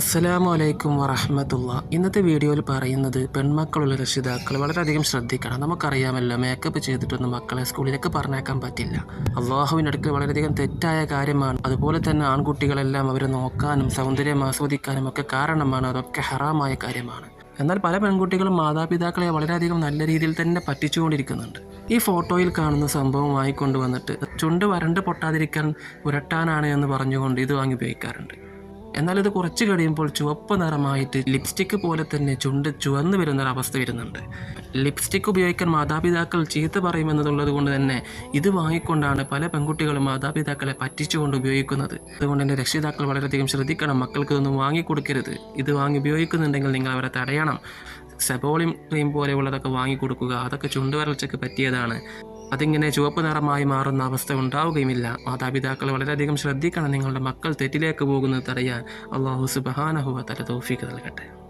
അസ്സലാമു അലൈക്കും വറഹമത്തുള്ള. ഇന്നത്തെ വീഡിയോയിൽ പറയുന്നത് പെൺമക്കളുള്ള രക്ഷിതാക്കൾ വളരെയധികം ശ്രദ്ധിക്കണം. നമുക്കറിയാമല്ലോ മേക്കപ്പ് ചെയ്തിട്ടൊന്നും മക്കളെ സ്കൂളിലേക്ക് പറഞ്ഞേക്കാൻ പറ്റില്ല. അള്ളാഹുവിന്റെ അടുക്കൽ വളരെയധികം തെറ്റായ കാര്യമാണ്. അതുപോലെ തന്നെ ആൺകുട്ടികളെല്ലാം അവരെ നോക്കാനും സൗന്ദര്യം ആസ്വദിക്കാനും ഒക്കെ കാരണമാണ്. അതൊക്കെ ഹറാമായ കാര്യമാണ്. എന്നാൽ പല പെൺകുട്ടികളും മാതാപിതാക്കളെ വളരെയധികം നല്ല രീതിയിൽ തന്നെ പറ്റിച്ചുകൊണ്ടിരിക്കുന്നുണ്ട്. ഈ ഫോട്ടോയിൽ കാണുന്ന സംഭവമായി കൊണ്ടുവന്നിട്ട് ചുണ്ട് വരണ്ട് പൊട്ടാതിരിക്കാൻ പുരട്ടാനാണ് എന്ന് പറഞ്ഞുകൊണ്ട് ഇത് വാങ്ങി ഉപയോഗിക്കാറുണ്ട്. എന്നാൽ ഇത് കുറച്ച് കഴിയുമ്പോൾ ചുവപ്പ് നിറമായിട്ട് ലിപ്സ്റ്റിക്ക് പോലെ തന്നെ ചുണ്ട് ചുവന്ന് വരുന്ന ഒരു അവസ്ഥ വരുന്നുണ്ട്. ലിപ്സ്റ്റിക് ഉപയോഗിക്കാൻ മാതാപിതാക്കൾ ചീത്ത പറയുമെന്നതുള്ളത് കൊണ്ട് തന്നെ ഇത് വാങ്ങിക്കൊണ്ടാണ് പല പെൺകുട്ടികളും മാതാപിതാക്കളെ പറ്റിച്ചുകൊണ്ട് ഉപയോഗിക്കുന്നത്. അതുകൊണ്ട് തന്നെ രക്ഷിതാക്കൾ വളരെയധികം ശ്രദ്ധിക്കണം. മക്കൾക്ക് ഇതൊന്നും വാങ്ങിക്കൊടുക്കരുത്. ഇത് വാങ്ങി ഉപയോഗിക്കുന്നുണ്ടെങ്കിൽ നിങ്ങൾ അവരെ തടയണം. സെബോളിം ക്രീം പോലെയുള്ളതൊക്കെ വാങ്ങിക്കൊടുക്കുക. അതൊക്കെ ചുണ്ടുവരൾച്ചയ്ക്ക് പറ്റിയതാണ്. അതിങ്ങനെ ചുവപ്പ് നിറമായി മാറുന്ന അവസ്ഥ ഉണ്ടാവുകയുമില്ല. മാതാപിതാക്കൾ വളരെയധികം ശ്രദ്ധിക്കണം നിങ്ങളുടെ മക്കൾ തെറ്റിലേക്ക് പോകുന്നത് തടയാൻ. അള്ളാഹു സുബഹാനഹുവ തല തോഫിക്ക് നൽകട്ടെ.